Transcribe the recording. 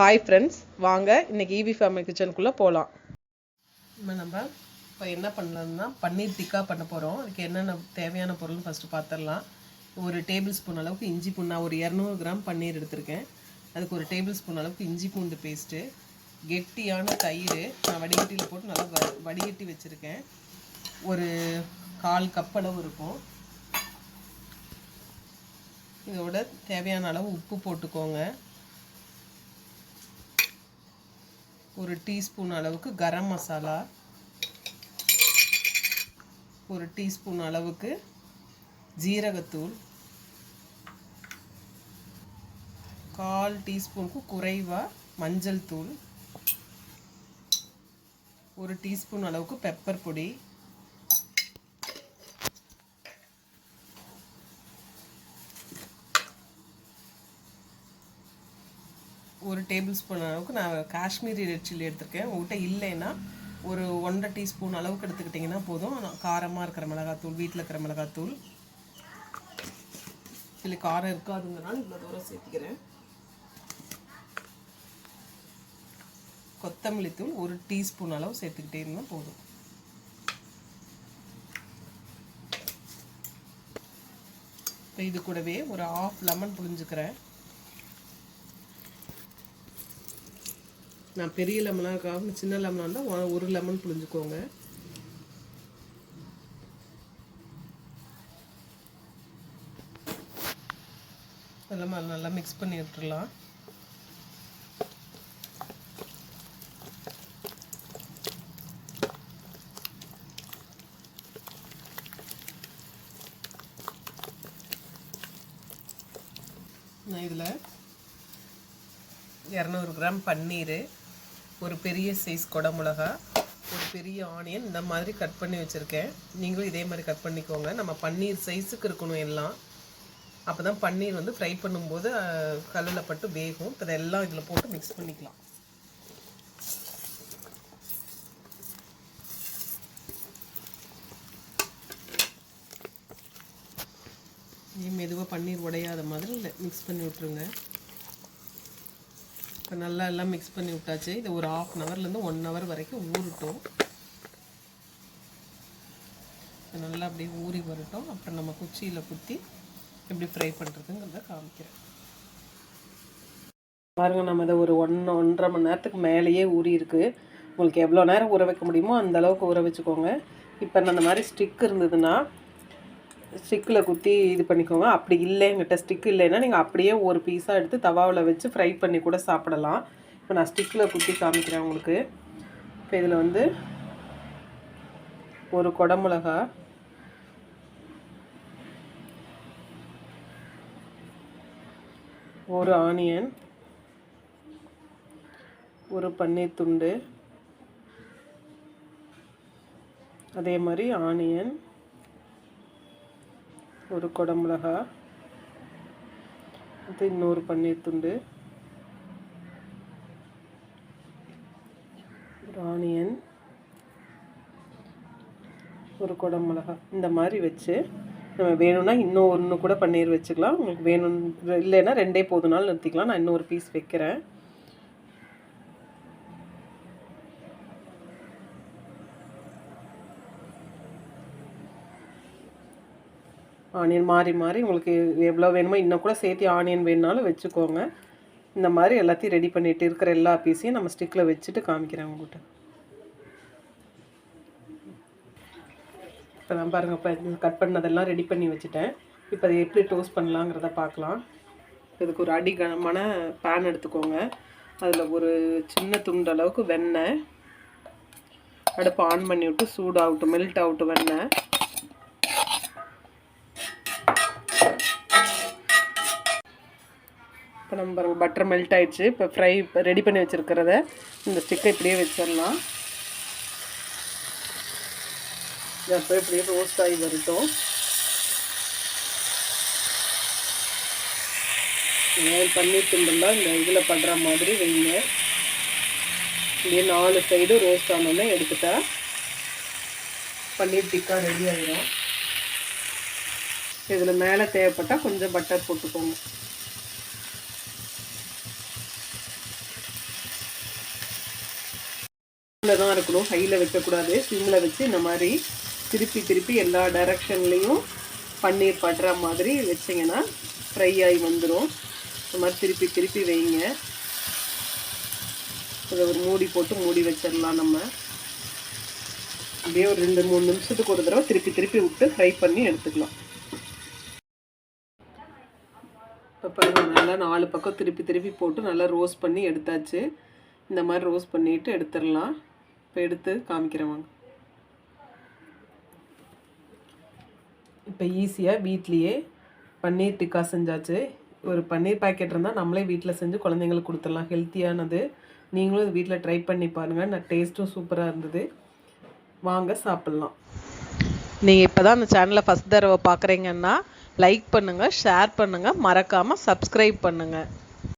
Hi friends வாங்க இன்னைக்கு EV family கிச்சனுக்குள்ளே போகலாம் இப்போ நம்ம இப்போ என்ன பண்ணலாம்னா பன்னீர் டிக்கா பண்ண போகிறோம் அதுக்கு என்னென்ன தேவையான பொருள்னு ஃபஸ்ட்டு பார்த்துடலாம் ஒரு டேபிள் ஸ்பூன் அளவுக்கு இஞ்சி பூண்டு நான் ஒரு இரநூறு கிராம் பன்னீர் எடுத்திருக்கேன். அதுக்கு ஒரு டேபிள் ஸ்பூன் அளவுக்கு இஞ்சி பூண்டு பேஸ்ட்டு கெட்டியான தயிர் நான் வடிகட்டியில் போட்டு நல்லா வ வடிகட்டி வச்சுருக்கேன். ஒரு கால் கப் அளவு இருக்கும். இதோட தேவையான அளவு உப்பு போட்டுக்கோங்க. ஒரு டீஸ்பூன் அளவுக்கு கரம் மசாலா. ஒரு டீஸ்பூன் அளவுக்கு ஜீரகத்தூள். கால் டீஸ்பூனுக்கு குறைவாக மஞ்சள் தூள். ஒரு டீஸ்பூன் அளவுக்கு பெப்பர் பொடி. ஒரு டேபிள் ஸ்பூன் அளவுக்கு நான் காஷ்மீரி ரெட் சில்லி எடுத்திருக்கேன். உங்கள்கிட்ட இல்லைன்னா ஒரு ஒன்றரை டீஸ்பூன் அளவுக்கு எடுத்துக்கிட்டிங்கன்னா போதும். காரமாக இருக்கிற மிளகாத்தூள் வீட்டில் இருக்கிற மிளகாத்தூள். இதில் காரம் இருக்காதுங்கிறனால இவ்வளோ தூரம் சேர்த்துக்கிறேன். கொத்தமல்லி தூள் ஒரு டீஸ்பூன் அளவு சேர்த்துக்கிட்டே இருந்தால் போதும். இப்போ இது கூடவே ஒரு ஆஃப் லெமன் புழிஞ்சுக்கிறேன். நான் பெரிய லெமனாக இருக்காம சின்ன லெமனாக இருந்தால் ஒரு லெமன் புளிஞ்சுக்கோங்க அதெல்லாம் நல்லா மிக்ஸ் பண்ணி விட்டுடலாம் நான் இதில் இரநூறு கிராம் பன்னீர் ஒரு பெரிய சைஸ் குடமிளகா ஒரு பெரிய ஆனியன் இந்த மாதிரி கட் பண்ணி வச்சுருக்கேன். நீங்களும் இதே மாதிரி கட் பண்ணிக்கோங்க. நம்ம பன்னீர் சைஸுக்கு இருக்கணும் எல்லாம். அப்போ தான் பன்னீர் வந்து ஃப்ரை பண்ணும்போது கல்லில் பட்டு வேகும். இப்போ இதெல்லாம் இதில் போட்டு மிக்ஸ் பண்ணிக்கலாம். மெதுவாக பன்னீர் உடையாத மாதிரி மிக்ஸ் பண்ணி விட்ருங்க இப்போ நல்லா எல்லாம் மிக்ஸ் பண்ணி விட்டாச்சு. இது ஒரு ஆஃப் அன் ஹவர்லேருந்து ஒன் ஹவர் வரைக்கும் ஊறட்டும். நல்லா அப்படியே ஊறி வரட்டும். அப்புறம் நம்ம குச்சியில் குத்தி எப்படி ஃப்ரை பண்ணுறதுங்கிறத காமிக்கிறேன். பாருங்கள் நம்ம இதை ஒரு ஒன் ஒன்றரை மணி நேரத்துக்கு மேலேயே ஊறி இருக்குது உங்களுக்கு எவ்வளோ நேரம் ஊற வைக்க முடியுமோ அந்த அளவுக்கு ஊற வச்சுக்கோங்க. இப்போ அந்த மாதிரி ஸ்டிக் இருந்ததுன்னா ஸ்டிக்கில் குத்தி இது பண்ணிக்கோங்க. அப்படி இல்லை எங்கிட்ட ஸ்டிக் இல்லைன்னா நீங்கள் அப்படியே ஒரு பீஸாக எடுத்து தவாவில் வச்சு ஃப்ரை பண்ணி கூட சாப்பிடலாம். இப்போ நான் ஸ்டிக்கில் குத்தி காமிக்கிறேன் உங்களுக்கு. இப்போ இதில் வந்து ஒரு குடமிளகா ஒரு ஆனியன் ஒரு பன்னீர் துண்டு அதே மாதிரி ஆனியன் ஒரு குடமிளகா அது இன்னொரு பன்னீர் துண்டு ஒரு ஆனியன் ஒரு குடமிளகா. இந்த மாதிரி வச்சு நம்ம வேணும்னா இன்னும் ஒன்று கூட பன்னீர் வச்சுக்கலாம். உங்களுக்கு வேணும் இல்லைன்னா ரெண்டே போதுனாலும் நிறுத்திக்கலாம். நான் இன்னொரு பீஸ் வைக்கிறேன். ஆனியன் மாறி மாறி உங்களுக்கு எவ்வளோ வேணுமோ இன்னும் கூட சேர்த்து ஆனியன் வேணுனாலும் வச்சுக்கோங்க. இந்த மாதிரி எல்லாத்தையும் ரெடி பண்ணிட்டு இருக்கிற எல்லா பீஸையும் நம்ம ஸ்டிக்கில் வச்சுட்டு காமிக்கிறேன் உங்கள்கிட்ட இப்போ நான் பாருங்கள் இப்போ கட் பண்ணதெல்லாம் ரெடி பண்ணி வச்சுட்டேன். இப்போ அதை எப்படி டோஸ்ட் பண்ணலாங்கிறத பார்க்கலாம். இதுக்கு ஒரு அடி கனமான பேன் எடுத்துக்கோங்க. அதில் ஒரு சின்ன துண்டு அளவுக்கு வெண்ணெய். அடுப்பு ஆன் பண்ணி விட்டு சூடாகட்டும் மெல்ட் ஆகட்டும் வெண்ணெய். இப்போ நம்ம பாருங்கள் பட்டர் மெல்ட் ஆகிடுச்சு இப்போ ஃப்ரை ரெடி பண்ணி வச்சுருக்கிறத இந்த ஸ்டிக்கை இப்படியே வச்சிடலாம். அப்போ இப்படியே ரோஸ்ட் ஆகி வரட்டும். பன்னீர் துண்டுலாம் இந்த இதில் படுற மாதிரி வைங்க. இப்படியே நாலு சைடும் ரோஸ்ட் ஆனோடனே எடுத்துட்டா பன்னீர் டிக்கா ரெடி ஆகிடும் இதில் மேலே தேவைப்பட்டால் கொஞ்சம் பட்டர் போட்டுக்கோங்க. சிம்மில் தான் இருக்கணும். ஹையில் வைக்கக்கூடாது. சிம்மில் வச்சு இந்த மாதிரி திருப்பி திருப்பி எல்லா டைரக்ஷன்லேயும் பன்னீர் படுற மாதிரி வச்சிங்கன்னா ஃப்ரை ஆகி வந்துடும் இந்த மாதிரி திருப்பி திருப்பி வைங்க. இதை ஒரு மூடி போட்டு மூடி வச்சிடலாம் நம்ம. அப்படியே ஒரு ரெண்டு மூணு நிமிஷத்துக்கு ஒரு தடவை திருப்பி திருப்பி விட்டு ஃப்ரை பண்ணி எடுத்துக்கலாம். இப்போ பாருங்கள் நல்லா நாலு பக்கம் திருப்பி திருப்பி போட்டு நல்லா ரோஸ்ட் பண்ணி எடுத்தாச்சு. இந்த மாதிரி ரோஸ்ட் பண்ணிட்டு எடுத்துடலாம். இப்போ எடுத்து காமிக்கிறேன் வாங்க. இப்போ ஈஸியாக வீட்லேயே பன்னீர் டிக்கா செஞ்சாச்சு. ஒரு பன்னீர் பாக்கெட் இருந்தால் நம்மளே வீட்டில் செஞ்சு குழந்தைங்களுக்கு கொடுத்துடலாம். ஹெல்த்தியானது. நீங்களும் இது வீட்டில் ட்ரை பண்ணி பாருங்கள் நான் டேஸ்ட்டும் சூப்பராக இருந்தது. வாங்க சாப்பிட்லாம். நீங்கள் இப்போ தான் அந்த சேனலை ஃபஸ்ட் தடவை பார்க்குறீங்கன்னா லைக் பண்ணுங்கள் ஷேர் பண்ணுங்கள் மறக்காமல் சப்ஸ்கிரைப் பண்ணுங்கள்